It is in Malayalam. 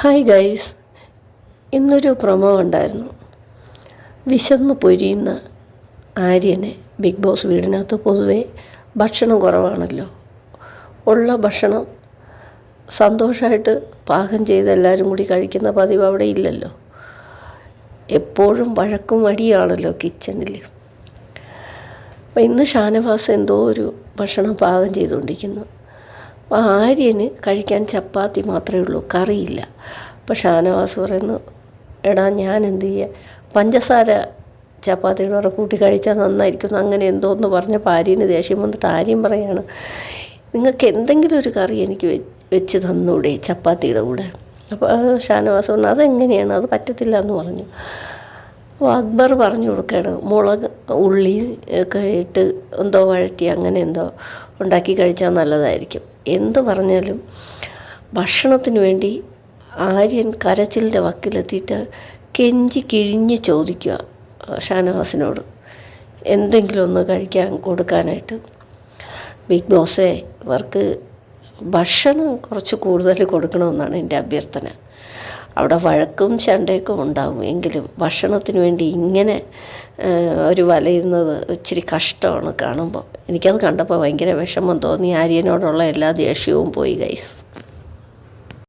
ഹായ് ഗൈസ് ഇന്നൊരു പ്രൊമോ ഉണ്ടായിരുന്നു. വിശന്ന് പൊരിയുന്ന ആര്യനെ ബിഗ് ബോസ് വീടിനകത്ത് പൊതുവെ ഭക്ഷണം കുറവാണല്ലോ. ഉള്ള ഭക്ഷണം സന്തോഷമായിട്ട് പാകം ചെയ്ത് എല്ലാവരും കൂടി കഴിക്കുന്ന പതിവ് അവിടെ ഇല്ലല്ലോ. എപ്പോഴും വഴക്കും വടിയാണല്ലോ കിച്ചണിൽ അപ്പം ഇന്ന് ഷാനവാസ് എന്തോ ഒരു ഭക്ഷണം പാകം ചെയ്തുകൊണ്ടിരിക്കുന്നു. അപ്പോൾ ആര്യന് കഴിക്കാൻ ചപ്പാത്തി മാത്രമേ ഉള്ളൂ കറിയില്ല. അപ്പോൾ ഷാനവാസ് പറയുന്നു എടാ ഞാൻ എന്തു ചെയ്യുക പഞ്ചസാര ചപ്പാത്തിയുടെ കൂടെ കൂട്ടി കഴിച്ചാൽ നന്നായിരിക്കും. അങ്ങനെ എന്തോന്ന് പറഞ്ഞപ്പോൾ ആര്യന് ദേഷ്യം വന്നിട്ട് ആര്യം പറയാണ് നിങ്ങൾക്ക് എന്തെങ്കിലും ഒരു കറി എനിക്ക് വെച്ച് തന്നൂടെ ചപ്പാത്തിയുടെ കൂടെ? അപ്പോൾ ഷാനവാസ് പറഞ്ഞു അതെങ്ങനെയാണ്? അത് പറ്റത്തില്ല എന്ന് പറഞ്ഞു. അപ്പോൾ അക്ബർ പറഞ്ഞു കൊടുക്കുകയാണ് മുളക് ഉള്ളി ഒക്കെ ഇട്ട് എന്തോ വഴറ്റി അങ്ങനെ എന്തോ ഉണ്ടാക്കി കഴിച്ചാൽ നല്ലതായിരിക്കും. എന്ത് പറഞ്ഞാലും ഭക്ഷണത്തിന് വേണ്ടി ആര്യൻ കരച്ചിലിന്റെ വക്കിലെത്തിയിട്ട് കെഞ്ചി കിഴിഞ്ഞ് ചോദിക്കുക ഷാനവാസിനോട്. എന്തെങ്കിലും ഒന്ന് കഴിക്കാൻ കൊടുക്കാനായിട്ട്. ബിഗ് ബോസേ ഇവർക്ക് ഭക്ഷണം കുറച്ച് കൂടുതൽ കൊടുക്കണമെന്നാണ് എന്റെ അഭ്യർത്ഥന. അവിടെ വഴക്കും ചണ്ടയൊക്കെ ഉണ്ടാകും. എങ്കിലും ഭക്ഷണത്തിന് വേണ്ടി ഇങ്ങനെ ഒരു വലയുന്നത് ഇച്ചിരി കഷ്ടമാണ് കാണുമ്പോൾ. എനിക്കത് കണ്ടപ്പോൾ ഭയങ്കര വിഷമം തോന്നി. ആര്യനോടുള്ള എല്ലാ ദേഷ്യവും പോയി ഗൈസ്